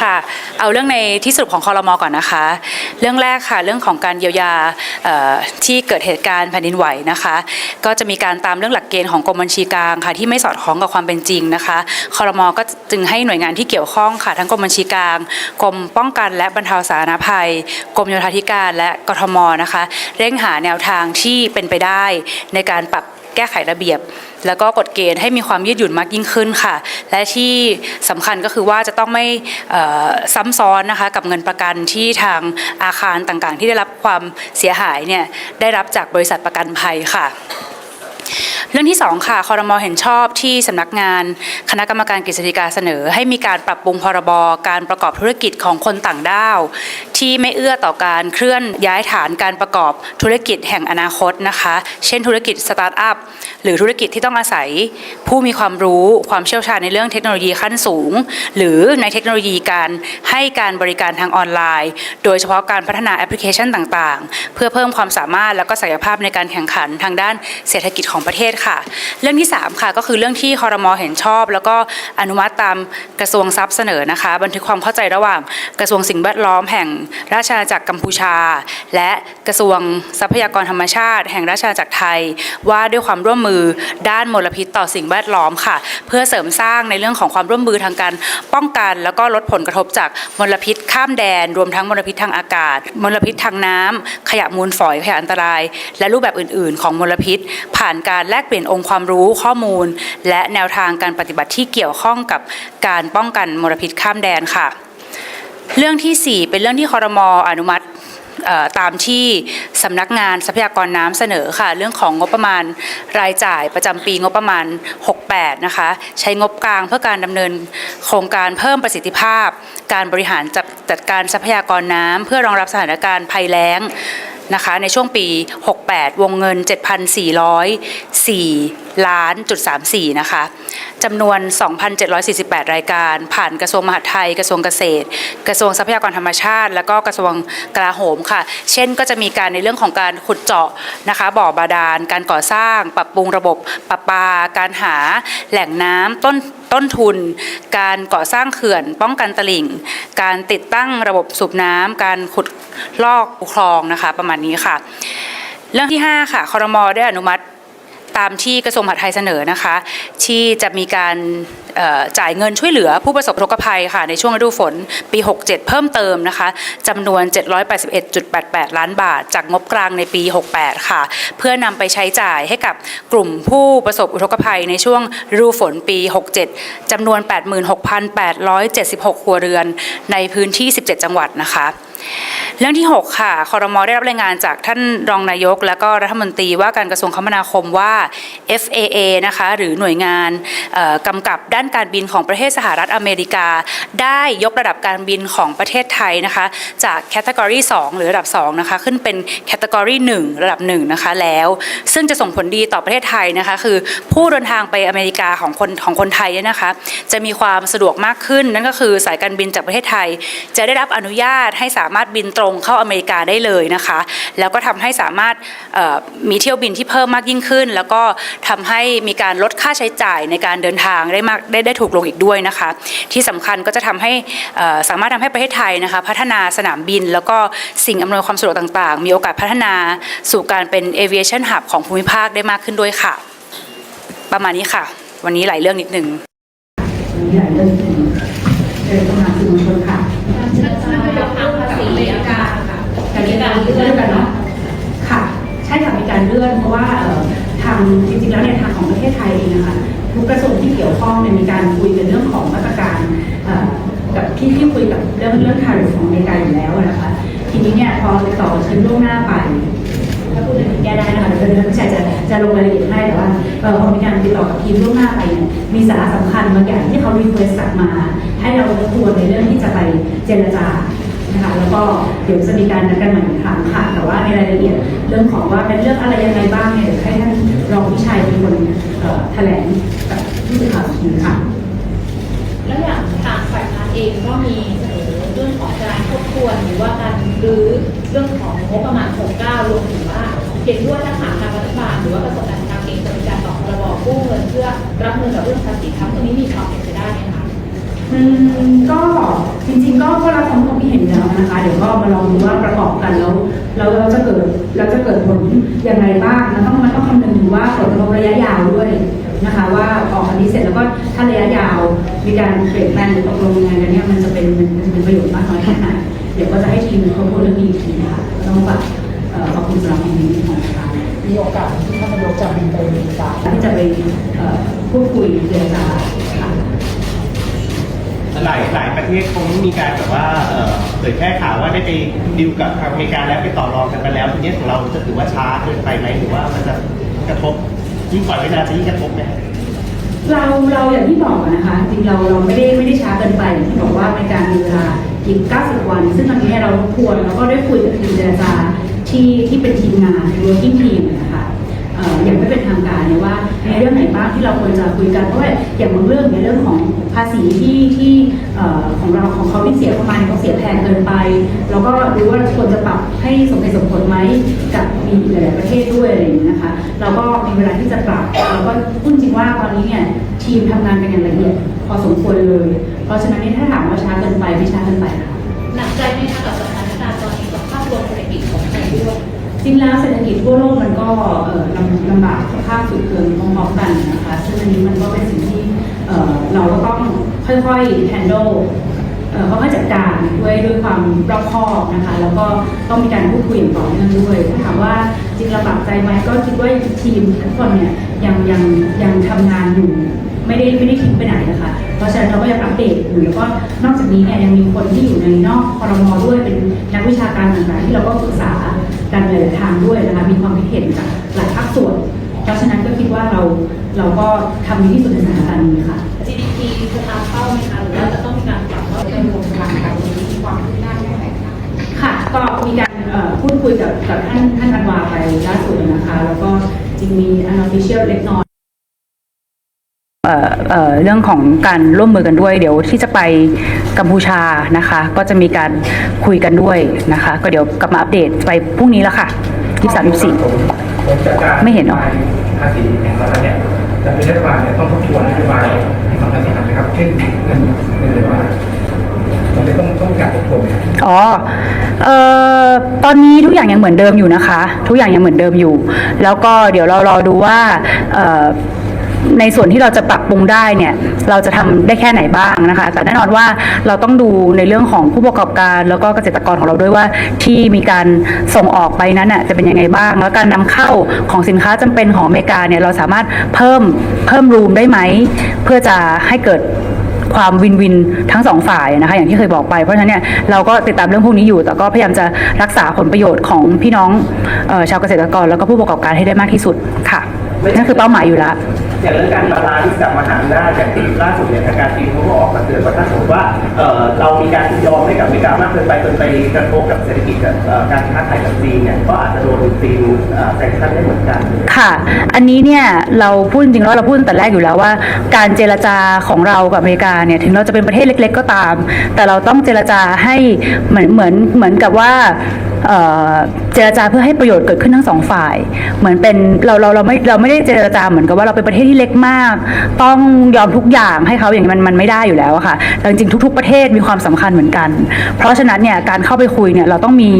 ค่ะ เอาเรื่องในที่สุดของคอรมอก่อนนะคะ เรื่องแรกค่ะเรื่องของการเยียวยาที่เกิดเหตุการณ์แผ่นดินไหวนะคะ ก็จะมีการตามเรื่องหลักเกณฑ์ของกรมบัญชีกลางค่ะที่ไม่สอดคล้องกับความเป็นจริงนะคะคอรมอก็จึงให้หน่วยงานที่เกี่ยวข้องค่ะ ทั้งกรมบัญชีกลางกรมป้องกันและบรรเทาสาธารณภัยกรมโยธาธิการและกทมนะคะ เร่งหาแนวทางที่เป็นไปได้ในการปรับ แก้ไขระเบียบ แล้วก็กฎเกณฑ์ให้มีความยืดหยุ่นมากยิ่งขึ้นค่ะ และที่สำคัญก็คือว่าจะต้องไม่ซ้ำซ้อนนะคะกับเงินประกันที่ทางอาคารต่างๆ ที่ได้รับความเสียหายเนี่ยได้รับจากบริษัทประกันภัยค่ะ เรื่องที่2ค่ะคอรมอเห็นชอบที่สำนักงานคณะกรรมการกฤษฎีกาเสนอ ให้มีการปรับปรุงพรบการประกอบธุรกิจของคนต่างด้าว ที่ไม่เอื้อต่อการเคลื่อนย้ายฐานการประกอบธุรกิจแห่งอนาคตนะคะ เช่นธุรกิจสตาร์ทอัพหรือธุรกิจที่ต้องอาศัยผู้มีความรู้ความเชี่ยวชาญในเรื่องเทคโนโลยีขั้นสูง หรือในเทคโนโลยีการให้การบริการทางออนไลน์ โดยเฉพาะการพัฒนาแอปพลิเคชันต่างๆ เพื่อเพิ่มความสามารถและก็ศักยภาพในการแข่งขันทางด้านเศรษฐกิจของประเทศค่ะ เรื่องที่ 3 ค่ะก็คือเรื่องที่คอรมอเห็นชอบ แล้วก็อนุมัติตามกระทรวงทรัพย์เสนอนะคะ บันทึกความเข้าใจระหว่างกระทรวงสิ่งแวดล้อมแห่งราชอาณาจักรกัมพูชา และกระทรวงทรัพยากรธรรมชาติ แห่งราชอาณาจักรไทย ว่าด้วยความร่วมมือด้านมลพิษต่อสิ่งแวดล้อมค่ะ เพื่อเสริมสร้างในเรื่องของความร่วมมือทางการป้องกัน แล้วก็ลดผลกระทบจากมลพิษข้ามแดน รวมทั้งมลพิษทางอากาศ มลพิษทางน้ำขยะมูลฝอยขยะอันตราย และรูปแบบอื่น ๆ ของมลพิษ ผ่านการแลกเปลี่ยนองค์ความรู้ข้อมูล และแนวทางการปฏิบัติที่เกี่ยวข้องกับการป้องกันมลพิษข้ามแดนค่ะ เรื่องทีสี่ 4 เป็นเรื่องที่คอรมออนุมัติตามที่สำนักงานทรัพยากรน้ำเสนอค่ะ เรื่องของงบประมาณรายจ่ายประจำปีงบประมาณ 68 นะคะ ใช้งบกลางเพื่อการดำเนินโครงการเพิ่มประสิทธิภาพ การบริหารจัดจัดการทรัพยากรน้ำเพื่อรองรับสถานการณ์ภัยแล้ง นะคะในช่วงปี 68 วงเงิน 7,404 ล้านจุด34 นะคะจำนวน 2,748 รายการ ผ่านกระทรวงมหาดไทย กระทรวงเกษตร กระทรวงทรัพยากรธรรมชาติ แล้วก็กระทรวงกลาโหมค่ะ เช่นก็จะมีการในเรื่องของการขุดเจาะนะคะ บ่อบาดาล การก่อสร้าง ปรับปรุงระบบประปา การหาแหล่งน้ำต้น ต้นทุน การก่อสร้างเขื่อน ป้องกันตลิ่ง การติดตั้งระบบสูบน้ำการขุดลอกคลองนะคะ ประมาณนี้ค่ะ เรื่องที่ 5 ค่ะคอรมอได้อนุมัติ ตามที่กระทรวงมหาดไทยเสนอนะคะ ที่จะมีการจ่ายเงินช่วยเหลือผู้ประสบทกภัยค่ะในช่วงฤดูฝนปี 67 เพิ่มเติมนะคะจำนวน 781.88 ล้านบาท จากงบกลางในปี 68 ค่ะ เพื่อนำไปใช้จ่ายให้กับกลุ่มผู้ประสบอุทกภัยในช่วงฤดูฝนปี 67จำนวน 86,876 ครัวเรือนในพื้นที่ 17 จังหวัดนะคะ เรื่องที่ 6 ค่ะคอรมอได้รับรายงานจากท่านรองนายก และก็รัฐมนตรีว่าการกระทรวงคมนาคมว่า FAA นะคะหรือหน่วยงานกำกับด้านการบินของประเทศสหรัฐอเมริกา ได้ยกระดับการบินของประเทศไทยนะคะจากแคตตากรี2หรือระดับ2นะคะขึ้นเป็นแคตตากรี1ระดับ1นะคะแล้วซึ่งจะส่งผลดีต่อประเทศไทยนะคะคือผู้เดินทางไปอเมริกาของคนของคนไทยเนี่ยนะคะจะมีความสะดวกมากขึ้นนั่นก็คือสายการบินจากประเทศไทย จะได้รับอนุญาตให้สาามารถบินตรงเข้าอเมริกาได้เลยนะคะ แล้วก็ทำให้สามารถมีเที่ยวบินที่เพิ่มมากยิ่งขึ้น แล้วก็ทำให้มีการลดค่าใช้จ่ายในการเดินทางได้มากได้ได้ถูกลงอีกด้วยนะคะ ที่สำคัญก็จะทำให้สามารถทำให้ประเทศไทยนะคะพัฒนาสนามบิน แล้วก็สิ่งอำนวยความสะดวกต่างๆ มีโอกาสพัฒนาสู่การเป็น aviation hub ของภูมิภาคได้มากขึ้นด้วยค่ะ ประมาณนี้ค่ะ วันนี้หลายเรื่องนิดนึง ค่ะการมีการเลื่อนกันเนาะค่ะ ใช่ค่ะมีการเลื่อนเพราะว่าทางจริงๆแล้วเนี่ยทางของประเทศไทยเองนะคะทุกกระทรวงที่เกี่ยวข้องเนี่ยมีการคุยกันเรื่องของมาตรการกับที่ที่คุยกับเรื่องเรื่องทาริฟของอเมริกาอยู่แล้วนะคะทีนี้เนี่ยพอติดต่อเชิญล่วงหน้าไปถ้าพูดถึงแก้ได้นะคะเดี๋ยวเดี๋ยวพี่ชายจะจะลงรายละเอียดให้แต่ว่าพอมีการติดต่อกับทีมล่วงหน้าไปเนี่ยมีสาระสำคัญบางอย่างที่เขารีเควสกลับมา ให้เราทบทวนในเรื่องที่จะไปเจรจา นะคะแล้วก็เดี๋ยวจะมีการนัดกันใหม่อีกครั้งค่ะ แต่ว่าในรายละเอียดเรื่องของว่าเป็นเรื่องอะไรยังไงบ้างเนี่ยเดี๋ยวให้ท่านรองพิชัยเป็นคนเอ่อแถลงกับผู้สื่อข่าวอีกทีค่ะ แล้วอย่างทางฝ่ายค้านเองก็มีเสนอเรื่องของการทบทวนหรือว่าการรื้อเรื่องของงบประมาณ69รวมถึงว่าเห็นด้วยถ้าหากทางรัฐบาลหรือว่ากระทรวงการคลังเองจะมีการต่อพรบกู้เงินเพื่อรับมือกับเรื่องภาษีทั้งตรงนี้มีความเป็นไปได้ไหมคะ อืมก็จริงๆก็ก็รับความคิดเห็นแล้วนะคะ เดี๋ยวก็มาลองดูว่าประกอบกันแล้วแล้วเราจะเกิดเราจะเกิดผลอย่างไรบ้างมันต้องมันต้องคำนึงถึงว่าผลกระทบระยะยาวด้วยนะคะ ว่าออกอันนี้เสร็จแล้วก็ถ้าระยะยาวมีการเปลี่ยนแปลงหรือตกลงยังไงกันเนี่ยมันจะเป็นมันจะเป็นประโยชน์มากน้อยแค่ไหนเดี๋ยวก็จะให้ทีมเขาพูดเรื่องนี้อีกทีนะคะต้องฝากเอ่อขอบคุณสำหรับคำนี้ของทางมีโอกาสที่ท่านนายกจะบินไปอเมริกาที่จะไปเอ่อพูดคุยเจรจาค่ะ หลายหลายประเทศคงมีการแบบว่าเอ่อเผยแพร่ข่าวว่าได้ไปดิวกับทางอเมริกาแล้วไปต่อรองกันไปแล้วทีนี้ของเราจะถือว่าช้าเกินไปไหมหรือว่ามันจะกระทบยิ่งปล่อยไว้นาจะยิ่งกระทบไหมเราเราอย่างที่บอกนะคะจริงเราเราไม่ได้ไม่ได้ช้าเกินไปอย่างที่บอกว่าเป็นการมีเวลาอีก 90 วัน ซึ่งตอนนี้เราทวนแล้วก็ได้คุยกับทีมเจรจาที่ที่เป็นทีมงาน working team นะคะออย่างไม่เป็นทางการเนี่ยว่า ในเรื่องไหนบ้างที่เราควรจะคุยกันเพราะว่าอย่างบางเรื่องในเรื่องของภาษีที่ที่ของเราของเขาที่เสียเข้ามาเนี่ยเขาเสียแพงเกินไปเราก็รู้ว่าควรจะปรับให้สมเหตุสมผลไหมกับมีอีกหลายประเทศด้วยอะไรอย่างเงี้นะคะเราก็มีเวลาที่จะปรับเราก็พูดจริงว่าตอนนี้เนี่ยทีมทำงานกันอย่างละเอียดพอสมควรเลย เพราะฉะนั้นนี่ถ้าถามว่าช้าเกินไปไม่ช้าเกินไปค่ะหนักใจไหมคะกับ จริงแล้วเศรษฐกิจทั่วโลกมันก็ลำลำบากสภาพสุดเกินพร้อมๆกันนะคะซึ่งอันนี้มันก็เป็นสิ่งที่เเราก็ต้องค่อยๆ handle เอ่อค่อยๆจัดการด้วยด้วยความรอบคอบนะคะ แล้วก็ต้องมีการพูดคุยอย่างต่อเนื่องด้วยถ้าถามว่าจริงลำบากใจไหมก็คิดว่าทีมทุกคนเนี่ยยังยังยังทำงานอยู่ไม่ได้ไม่ได้ทิ้งไปไหนนะคะเพราะฉะนั้นเราก็ยังอัปเดตอยู่แล้วก็นอกจากนี้เนี่ยยังมีคนที่อยู่ในนอกคอรมอด้วยเป็นนักวิชาการต่างๆที่เราก็ปรึกษา กันหลายๆทางด้วยนะคะมีความคิดเห็นจากหลายภาคส่วน เพราะฉะนั้นก็คิดว่าเราเราก็ทำดีที่สุดในสถานการณ์นี้ค่ะ GDP จะตามเป้าไหมคะหรือว่าจะต้องมีการปรับว่าจะรวมพลังกันนี้มีความคืบหน้าแค่ไหนคะค่ะก็มีการเอ่อพูดคุยกับกับท่านท่านอันวาไปล่าสุดนะคะ แล้วก็จริงมี unofficial เล็กน้อย เอ่อเอ่อเรื่องของการร่วมมือกันด้วย เดี๋ยวที่จะไปกัมพูชานะคะ ก็จะมีการคุยกันด้วยนะคะ ก็เดี๋ยวกลับมาอัปเดตไปพรุ่งนี้แล้วค่ะยี่สามยี่สี่ผมจากการไม่เห็นเหรอภาษีแห่งรัฐเนี่ยจะเป็นรัฐบาลเนี่ยต้องทบทวนนโยบายของภาษีนะครับเช่นเงินเงินเดือนว่ามันจะต้องต้องการทบทวนไหมครับอ๋อเอ่อตอนนี้ทุกอย่างยังเหมือนเดิมอยู่นะคะ ทุกอย่างยังเหมือนเดิมอยู่ แล้วก็เดี๋ยวเรารอดูว่าเอ่อ ในส่วนที่เราจะปรับปรุงได้เนี่ยเราจะทำได้แค่ไหนบ้างนะคะแต่แน่นอนว่าเราต้องดูในเรื่องของผู้ประกอบการ แล้วก็เกษตรกรของเราด้วยว่าที่มีการส่งออกไปนั้นน่ะจะเป็นยังไงบ้าง แล้วการนำเข้าของสินค้าจำเป็นของอเมริกาเนี่ยเราสามารถเพิ่มเพิ่มรูมได้ไหม เพื่อจะให้เกิดความวินวินทั้งสองฝ่ายนะคะอย่างที่เคยบอกไป เพราะฉะนั้นเนี่ยเราก็ติดตามเรื่องพวกนี้อยู่ แต่ก็พยายามจะรักษาผลประโยชน์ของพี่น้องออชาวเกษตรกรแล้วก็ผู้ประกอบการให้ได้มากที่สุดค่ะนั่นคือเป้าหมายอยู่แล้ว อย่างเรื่องการบาลานซ์กับมหาอำนาจอย่างที่ล่าสุดเนี่ยทางการจีนเขาก็ออกมาเตือนว่าถ้าสมมติว่าเอ่อเรามีการยอมให้กับอเมริกามากเกินไปจนไปกระทบกับเศรษฐกิจกับเอ่อการค้าขายกับจีนเนี่ยก็อาจจะโดนจีนแซงชั่นได้เหมือนกัน ค่ะ อันนี้เนี่ยเราพูดจริงๆแล้วเราพูดตั้งแต่แรกอยู่แล้วว่า การเจรจาของเรากับอเมริกาเนี่ยถึงเราจะเป็นประเทศเล็ก ๆ ก็ตาม แต่เราต้องเจรจาให้เหมือนเหมือนเหมือนกับว่าเอ่อ จรจาเพื่อให้ประโยชน์เกิดขึ้นทั้งสองฝ่าย เหมือนเป็นเราเราเราไม่เราไม่ได้เจรจาเหมือนกับว่าเราเป็นประเทศที่เล็กมาก ต้องยอมทุกอย่างให้เขาอย่างนี้มันมันไม่ได้อยู่แล้วค่ะแต่จริงๆทุก ๆประเทศมีความสำคัญเหมือนกัน เพราะฉะนั้นเนี่ยการเข้าไปคุยเนี่ยเราต้องมี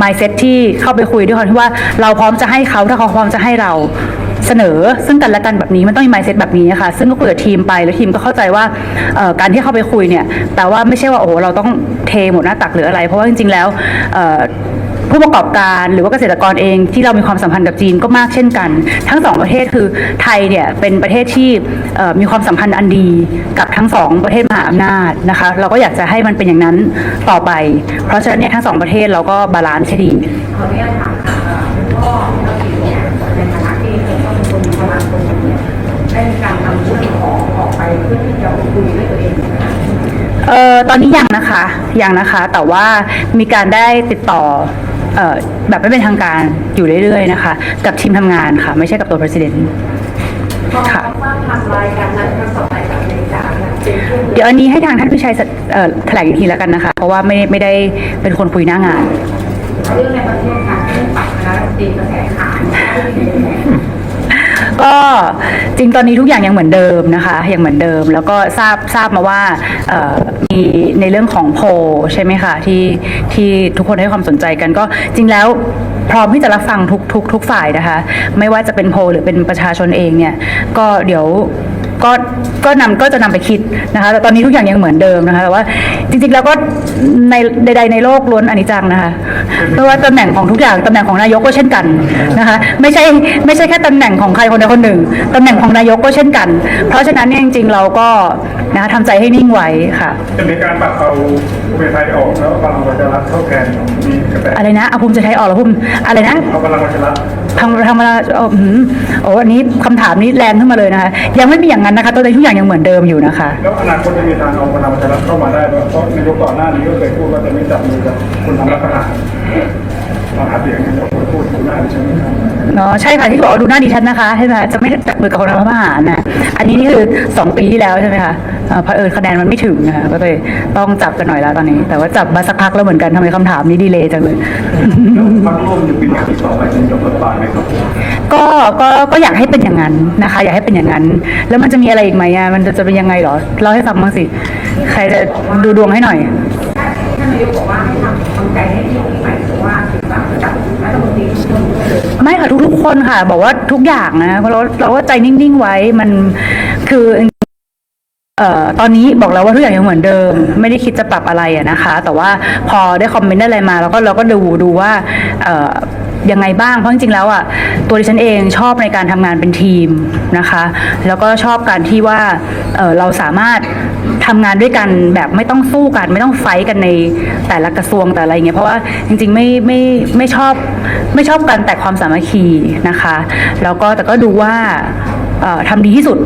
mindset ที่เข้าไปคุยด้วยความที่ว่าเราพร้อมจะให้เขาถ้าเขาพร้อมจะให้เราเสนอซึ่งกันและกันแบบนี้มันต้องมี mindset แบบนี้ค่ะซึ่งก็คุยกับทีมไปแล้วทีมก็เข้าใจว่าการที่เข้าไปคุยเนี่ยแต่ว่าไม่ใช่ว่าโอ้เราต้องเทหมดหน้าตักหรืออะไร เพราะว่าจริงๆแล้ว ผู้ประกอบการหรือว่าเกษตรกรเองที่เรามีความสัมพันธ์กับจีนก็มากเช่นกัน ทั้งสองประเทศคือไทยเนี่ยเป็นประเทศที่มีความสัมพันธ์อันดีกับทั้งสองประเทศมหาอำนาจนะคะเราก็อยากจะให้มันเป็นอย่างนั้นต่อไป เพราะฉะนั้นเนี่ยทั้งสองประเทศเราก็บาลานซ์ให้ดีขออนุญาตถามค่ะเอ่อคุณพ่อเราถือเนี่ยในฐานะที่เป็นคนเป็นคนมีพลังตรงนี้เนี่ยได้มีการนำเรื่องของออกไปเพื่อที่จะคุยด้วยตัวเองเอ่อตอนนี้ยังนะคะยังนะคะ แต่ว่ามีการได้ติดต่อ แบบไม่เป็นทางการอยู่เรื่อยๆนะคะ กับทีมทำงานค่ะ ไม่ใช่กับตัว president พอค่ะ ทราบไทำลายการนัดครั้งต่อไปกับอเมริกาเนี่ยเป็นช่วงเดี๋ยวอันนี้ให้ทางท่านพิชัยเอ่อแถลงอีกทีแล้วกันนะคะ เพราะว่าไม่ไม่ได้เป็นคนคุยหน้างาน เรื่องในประเทศค่ะเรื่องปรับคณะรัฐมนตรีกระแสข่าว ก็จริงตอนนี้ทุกอย่างยังเหมือนเดิมนะคะยังเหมือนเดิม แล้วก็ทราบทราบมาว่ามีในเรื่องของโพใช่ไหมคะที่ที่ทุกคนให้ความสนใจกันก็จริงแล้วพร้อมที่จะรับฟังทุกทุกทุกฝ่ายนะคะ ไม่ว่าจะเป็นโพหรือเป็นประชาชนเองเนี่ย ก็เดี๋ยว ก็ก็นำก็จะนำไปคิดนะคะแต่ตอนนี้ทุกอย่างยังเหมือนเดิมนะคะแต่ว่าจริงๆแล้วก็ในใดๆในโลกล้วนอนิจจังนะคะเพราะว่าตำแหน่งของทุกอย่างตำแหน่งของนายกก็เช่นกันนะคะไม่ใช่ไม่ใช่แค่ตำแหน่งของใครคนใดคนหนึ่งตำแหน่งของนายกก็เช่นกัน เพราะฉะนั้นเนี่ยจริงๆเราก็นะคะทำใจให้นิ่งไว้ค่ะจะมีการปรับเอาภูมิใจไทยออกแล้วพลังประชารัฐเข้าแทนมีกระแสอะไรนะเอาภูมิใจไทยออกแล้วภูมิอะไรนะเอาพลังประชารัฐ ทางทางเวลาเอ่อหืมโอ้อันนี้คำถามนี้แรงขึ้นมาเลยนะคะ ยังไม่มีอย่างนั้นนะคะตอนนี้ทุกอย่างยังเหมือนเดิมอยู่นะคะ แล้วอนาคตจะมีทางเอาพลังประชารัฐเข้ามาได้เพราะนายกก่อนหน้านี้ก็เคยพูดว่าจะไม่จับมือกับคนทำรัฐประหาร มาหาเสียงนายกพูดถึงหน้าดิฉันนะครับเนาะใช่ค่ะที่บอกว่าดูหน้าดิฉันนะคะใช่ไหมจะไม่จับมือกับคนรัฐประหารนะอันนี้นี่คือสองปีที่แล้วใช่ไหมคะเอ่อเผอิญคะแนนมันไม่ถึงนะคะก็เลยต้องจับกันหน่อยแล้วตอนนี้ แต่ว่าจับมาสักพักแล้วเหมือนกันทำไมคำถามนี้ดีเลยจังเลยพรรคร่วมยังเป็นอย่างที่ต่อไปจนจบรัฐบาลไหมครับก็ก็ก็อยากให้เป็นอย่างนั้นนะคะ อยากให้เป็นอย่างนั้น แล้วมันจะมีอะไรอีกไหมอะมันจะจะเป็นยังไงหรอเล่าให้ฟังบ้างสิ ใครจะดูดวงให้หน่อยท่านนายกบอกว่าให้ทำใจให้นิ่ ไม่ค่ะทุกๆคนค่ะ บอกว่าทุกอย่างนะเราเราเราก็ใจนิ่งๆไว้มันคือเอ่อตอนนี้บอกแล้วว่าทุกอย่างยังเหมือนเดิม ไม่ได้คิดจะปรับอะไรอะนะคะ แต่ว่าพอได้คอมเมนต์ได้อะไรมาเราก็เราก็ดูดูว่าเอ่อยังไงบ้างเพราะจริงๆแล้วอะตัวดิฉันเองชอบในการทำงานเป็นทีมนะคะ แล้วก็ชอบการที่ว่าเอ่อเราสามารถ ทำงานด้วยกันแบบไม่ต้องสู้กัน ไม่ต้องไฟท์กันในแต่ละกระทรวงแต่อะไรเงี้ยเพราะว่าจริงๆไม่ไม่ไม่ชอบไม่ชอบการแตกความสามัคคีนะคะแล้วก็แต่ก็ดูว่าเอ่อทำดีที่สุด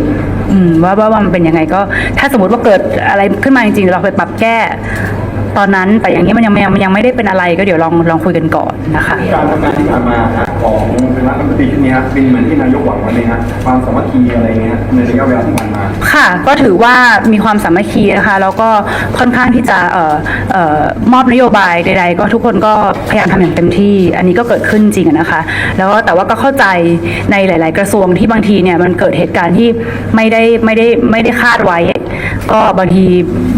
อืมว่าว่าว่ามันเป็นยังไงก็ ถ้าสมมติว่าเกิดอะไรขึ้นมาจริงๆเราไปปรับแก้ ตอนนั้นแต่อย่างนี้มันยังยังยังไม่ได้เป็นอะไรก็เดี๋ยวลองลองคุยกันก่อนนะคะการทำงานที่ผ่านมาของคณะรัฐมนตรีชุดนี้ครับเป็นเหมือนที่นายกหวังไว้ไหมฮะความสามัคคีอะไรเงี้ยในระยะเวลาที่ผ่านมาค่ะ ก็ถือว่ามีความสามัคคีนะคะแล้วก็ค่อนข้างที่จะเอ่อเอ่อมอบนโยบายใด ๆ ก็ทุกคนก็พยายามทำอย่างเต็มที่ อันนี้ก็เกิดขึ้นจริงอะนะคะ แล้วก็แต่ว่าก็เข้าใจในหลาย ๆ กระทรวงที่บางทีเนี่ยมันเกิดเหตุการณ์ที่ไม่ได้ไม่ได้ไม่ได้คาดไว้ ก็บางที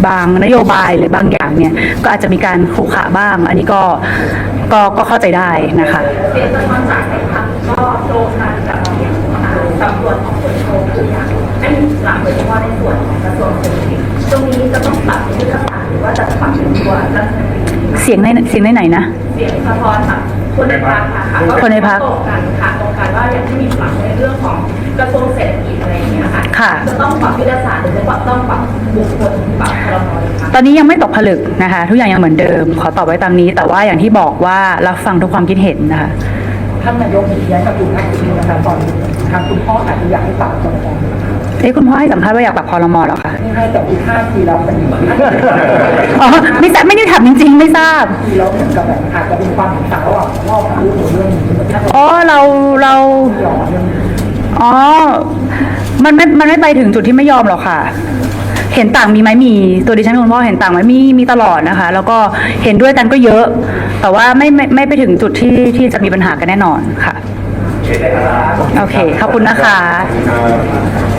บางนโยบายหรือบางอย่างเนี่ยก็อาจจะมีการขู่ขาบ้าง อันนี้ก็ก็ก็เข้าใจได้นะคะเสียงสะท้อนจากในพักก็โตกันจากเราอย่างสำรวจของคนโชว์ทุกอย่างให้มีหลักโดยเฉพาะในส่วนของกระทรวงเศรษฐกิจตรงนี้จะต้องปรับในยุทธศาสตร์หรือว่าจะปรับเป็นตัวรัฐมนตรีเสียงในเสียงในไหนนะเสียงสะท้อนจากคนในพักค่ะค่ะคนในพรรคตรงกันค่ะตรงกันว่าอย่างที่มีปรับในเรื่องของกระทรวงเศรษฐกิจ ค่ะค่ะ จะต้องปรับยุทธศาสตร์หรือจะต้องปรับบุคคลปรับครมเลยค่ะตอนนี้ยังไม่ตกผลึกนะคะ ทุกอย่างยังเหมือนเดิม ขอตอบไว้ตามนี้ แต่ว่าอย่างที่บอกว่ารับฟังทุกความคิดเห็นนะคะท่านนายกเห็นย้ายกับคุณทักษิณนะครับตอนทางคุณพ่ออาจจะอยากให้ปรับตรงนี้เอ๊ะคุณพ่อให้สัมภาษณ์ว่าอยากปรับคอรมอเหรอคะนี่ให้แต่อีกห้าทีเราเป็นอยู่ห้าอ๋อไม่ทราบไม่ได้ถามจริง ๆ ไม่ทราบทีแล้วเหมือนกับแบบอาจจะเป็นความเห็นต่างระหว่างพ่อกับลูกในเรื่องนี้มันถ้าเราอ๋อเราเราหล่อเรื่องนี้อ๋อ มันไม่มันไม่ไปถึงจุดที่ไม่ยอมหรอกค่ะ เห็นต่างมีไหมมี ตัวดิฉันกับคุณพ่อเห็นต่างไหมมีมีตลอดนะคะ แล้วก็เห็นด้วยกันก็เยอะ แต่ว่าไม่ไม่ไม่ไปถึงจุดที่ที่จะมีปัญหากันแน่นอนค่ะ โอเคขอบคุณนะคะครับ